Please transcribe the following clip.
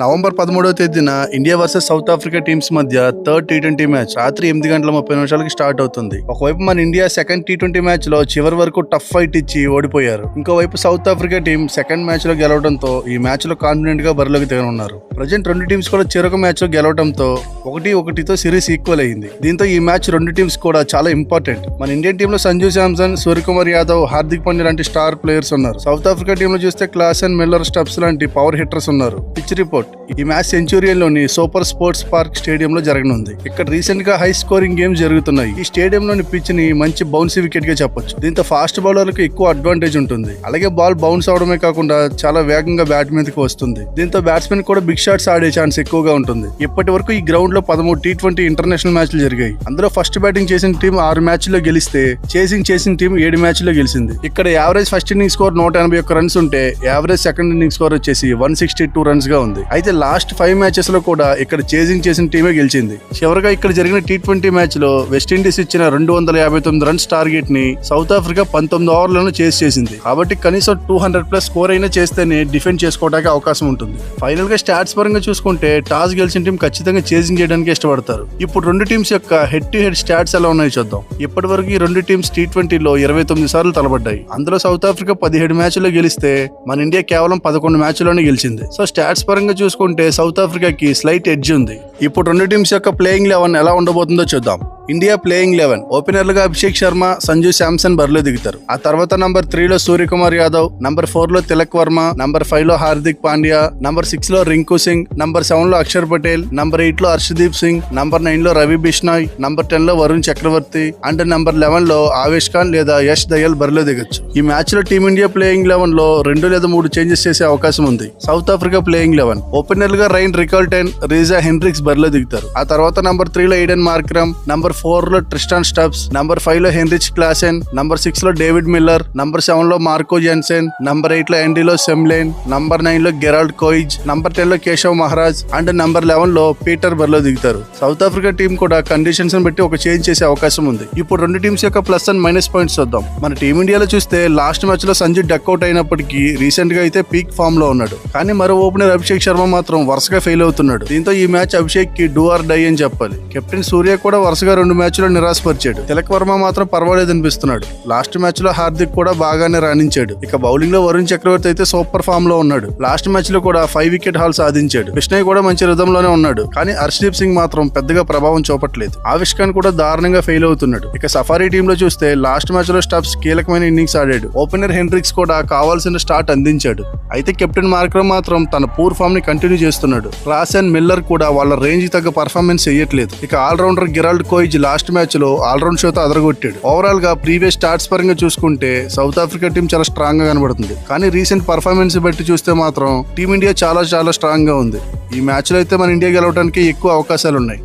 November పదమూడవ తేదీన India versus South Africa teams మధ్య థర్డ్ టీ ట్వంటీ మ్యాచ్ రాత్రి ఎనిమిది గంటల ముప్పై నిమిషాలకి స్టార్ట్ అవుతుంది. ఒకవైపు మన ఇండియా సెకండ్ టీ ట్వంటీ మ్యాచ్లో చివరి వరకు టఫ్ ఫైట్ ఇచ్చి ఓడిపోయారు. ఇంకోవైపు సౌత్ ఆఫ్రికా టీం సెకండ్ మ్యాచ్లో గెలవడంతో ఈ మ్యాచ్లో కాన్ఫిడెంట్గా బరిలోకి దిగనున్నారు ప్రజెంట్ రెండు టీమ్స్ కూడా చిరొక మ్యాచ్లో గెలవడంతో ఒకటి ఒకటితో సిరీస్ ఈక్వల్ అయింది. దీంతో ఈ మ్యాచ్ రెండు టీమ్స్ కూడా చాలా ఇంపార్టెంట్. మన ఇండియన్ టీంలో సంజు శాంసన్ సూర్యకుమార్ యాదవ్ హార్దిక్ పాండ్యా లాంటి స్టార్ ప్లేయర్స్ ఉన్నారు. సౌత్ ఆఫ్రికా టీంలో చూస్తే క్లాస్ అండ్ మిల్లర్ స్టబ్స్ లాంటి పవర్ హిట్టర్స్ ఉన్నారు. Pitch report. ఈ మ్యాచ్ సెంచురియన్లోని సూపర్ స్పోర్ట్స్ పార్క్ స్టేడియంలో జరగనుంది. ఇక్కడ రీసెంట్గా హై స్కోరింగ్ గేమ్స్ జరుగుతున్నాయి. ఈ స్టేడియంలోని పిచ్ని మంచి బౌన్సీ వికెట్గా చెప్పొచ్చు. దీంతో ఫాస్ట్ బౌలర్లకు ఎక్కువ అడ్వాంటేజ్ ఉంటుంది. అలాగే బాల్ బౌన్స్ అవడమే కాకుండా చాలా వేగంగా బ్యాట్ మీదకి వస్తుంది. దీంతో బ్యాట్స్మెన్ కూడా బిగ్ షాట్స్ ఆడే ఛాన్స్ ఎక్కువగా ఉంటుంది. ఇప్పటి వరకు ఈ గ్రౌండ్లో పదమూడు టీ ట్వంటీ ఇంటర్నేషనల్ మ్యాచ్లు జరిగాయి. అందులో ఫస్ట్ బ్యాటింగ్ చేసిన టీం ఆరు మ్యాచ్లో గెలిస్తే చేసింగ్ చేసిన టీం ఏడు మ్యాచ్లో గెలిచింది. ఇక్కడ యావరేజ్ ఫస్ట్ ఇన్నింగ్ స్కోర్ నూట ఎనభై ఒక్క రన్స్ ఉంటే యావరేజ్ సెకండ్ ఇన్నింగ్ స్కోర్ వచ్చేసి వన్ సిక్స్టీ టూ రన్స్గా ఉంది. అయితే లాస్ట్ ఫైవ్ మ్యాచెస్లో కూడా ఇక్కడ చేజింగ్ చేసిన టీమే గెలిచింది. చివరిగా ఇక్కడ జరిగిన టీ ట్వంటీ మ్యాచ్లో వెస్టిండీస్ ఇచ్చిన రెండు వందల యాభై తొమ్మిది రన్స్ టార్గెట్ని సౌత్ ఆఫ్రికా పంతొమ్మిది ఓవర్లను చేసి చేసింది. కాబట్టి కనీసం టూ హండ్రెడ్ ప్లస్ స్కోర్ అయినా చేస్తేనే డిఫెండ్ చేసుకోవడానికి అవకాశం ఉంటుంది. ఫైనల్గా స్టాట్స్ పరంగా చూసుకుంటే టాస్ గెలిచిన టీం ఖచ్చితంగా చేజింగ్ చేయడానికి ఇష్టపడతారు. ఇప్పుడు రెండు టీమ్స్ యొక్క హెడ్ టు హెడ్ స్టాట్స్ ఎలా ఉన్నాయో చూద్దాం. ఇప్పటి వరకు ఈ రెండు టీమ్స్ టీ ట్వంటీలో ఇరవై తొమ్మిది సార్లు తలబడ్డాయి అందులో సౌత్ ఆఫ్రికా పదిహేడు మ్యాచ్లో గెలిస్తే మన ఇండియా కేవలం పదకొండు మ్యాచ్లోనే గెలిచింది. సో స్టాట్స్ పరంగా చూసుకుంటే సౌత్ ఆఫ్రికాకి స్లైట్ ఎడ్జ్ ఉంది. ఇప్పుడు రెండు టీమ్స్ యొక్క ప్లేయింగ్ లెవెన్ ఎలా ఉండబోతుందో చూద్దాం. India playing eleven. ఓపెనర్లుగా Abhishek Sharma Sanju Samson బరిలో దిగుతారు. ఆ తర్వాత నంబర్ త్రీలో సూర్యకుమార్ యాదవ్ నంబర్ ఫోర్లో తిలక్ వర్మ నంబర్ ఫైవ్లో హార్దిక్ పాండ్యా నంబర్ సిక్స్లో రింకు సింగ్ నంబర్ సెవెన్లో అక్షర్ పటేల్ నంబర్ ఎయిట్లో హర్షదీప్ సింగ్ నంబర్ నైన్లో రవి బిష్నాయ్ నంబర్ టెన్లో వరుణ్ చక్రవర్తి అండ్ నంబర్ లెవెన్లో ఆవేష్ ఖాన్ లేదా యష్ దయల్ బరిలో దిగొచ్చు. ఈ మ్యాచ్లో టీమిండియా ప్లేయింగ్ లెవెన్లో రెండు లేదా మూడు చేంజెస్ చేసే అవకాశం ఉంది. South Africa playing eleven. ఓపెనర్గా రైన్ రికల్టెన్ రీజా హెన్రిక్స్ బరిలో దిగుతారు. ఆ తర్వాత నంబర్ త్రీ లో ఎయిడెన్ మార్క్రమ్ నంబర్ ఫోర్లో ట్రిస్టాన్ స్టబ్స్ నంబర్ ఫైవ్లో హెన్రిచ్ క్లాసెన్ నంబర్ సిక్స్లో డేవిడ్ మిల్లర్ నంబర్ సెవెన్లో మార్కో జెన్సెన్ నంబర్ ఎయిట్లో ఎండీలో సెమ్లేన్ నంబర్ నైన్లో గెరాల్డ్ కోయిజ్ నంబర్ టెన్లో కేశవ్ మహారాజ్ అండ్ నంబర్ లెవెన్లో పీటర్ బర్లో దిగుతారు. సౌత్ ఆఫ్రికా టీం కూడా కండిషన్స్ బట్టి ఒక చేంజ్ చేసే అవకాశం ఉంది. ఇప్పుడు రెండు టీమ్స్ యొక్క ప్లస్ అండ్ మైనస్ పాయింట్స్ చూద్దాం. మన టీమిండియాలో చూస్తే లాస్ట్ మ్యాచ్లో సంజు డక్అవుట్ అయినప్పటికీ రీసెంట్గా అయితే పీక్ ఫామ్లో ఉన్నాడు. కానీ మరో ఓపెనర్ అభిషేక్ శర్మ మాత్రం వరుసగా ఫెయిల్ అవుతున్నాడు. దీంతో ఈ మ్యాచ్ అభిషేక్కి డూ ఆర్ డై అని చెప్పాలి. కెప్టెన్ సూర్య కూడా వరుసగా రెండు మ్యాచ్లో నిరాశపరిచాడు. తిలక్ వర్మ మాత్రం పర్వాలేదు అనిపిస్తున్నాడు. లాస్ట్ మ్యాచ్లో హార్దిక్ కూడా బాగానే రాణించాడు. ఇక బౌలింగ్లో వరుణ్ చక్రవర్తి అయితే సూపర్ ఫామ్లో ఉన్నాడు. లాస్ట్ మ్యాచ్లో కూడా ఫైవ్ వికెట్ హాల్ సాధించాడు. విష్ణయ్ కూడా మంచి రిధం లోనే ఉన్నాడు. కానీ హర్షదీప్ సింగ్ మాత్రం పెద్దగా ప్రభావం చూపట్లేదు. ఆవిష్ ఖాన్ కూడా దారుణంగా ఫెయిల్ అవుతున్నాడు. ఇక సఫారీ టీమ్లో చూస్తే లాస్ట్ మ్యాచ్లో స్టబ్స్ కీలకమైన ఇన్నింగ్స్ ఆడాడు. ఓపెనర్ హెన్రిక్స్ కూడా కావాల్సిన స్టార్ట్ అందించాడు. అయితే కెప్టెన్ మార్క్రమ్ మాత్రం తన పూర్ ఫామ్ని కంటిన్యూ చేస్తున్నాడు. క్లాస్ అండ్ మిల్లర్ కూడా వాళ్ళ రేంజ్ తగ్గ పర్ఫార్మెన్స్ చేయట్లేదు. ఇక ఆల్రౌండర్ గిరాల్డ్ కోయిజ్ లాస్ట్ మ్యాచ్లో ఆల్రౌండ్ షోతో అదరగొట్టాడు. ఓవరాల్గా ప్రీవియస్ స్టార్ట్స్ పరంగా చూసుకుంటే సౌత్ ఆఫ్రికా టీం చాలా స్ట్రాంగ్గా కనబడుతుంది. కానీ రీసెంట్ పర్ఫార్మెన్స్ బట్టి చూస్తే మాత్రం టీమిండియా చాలా చాలా స్ట్రాంగ్గా ఉంది. ఈ మ్యాచ్లో అయితే మన ఇండియా గెలవడానికి ఎక్కువ అవకాశాలు ఉన్నాయి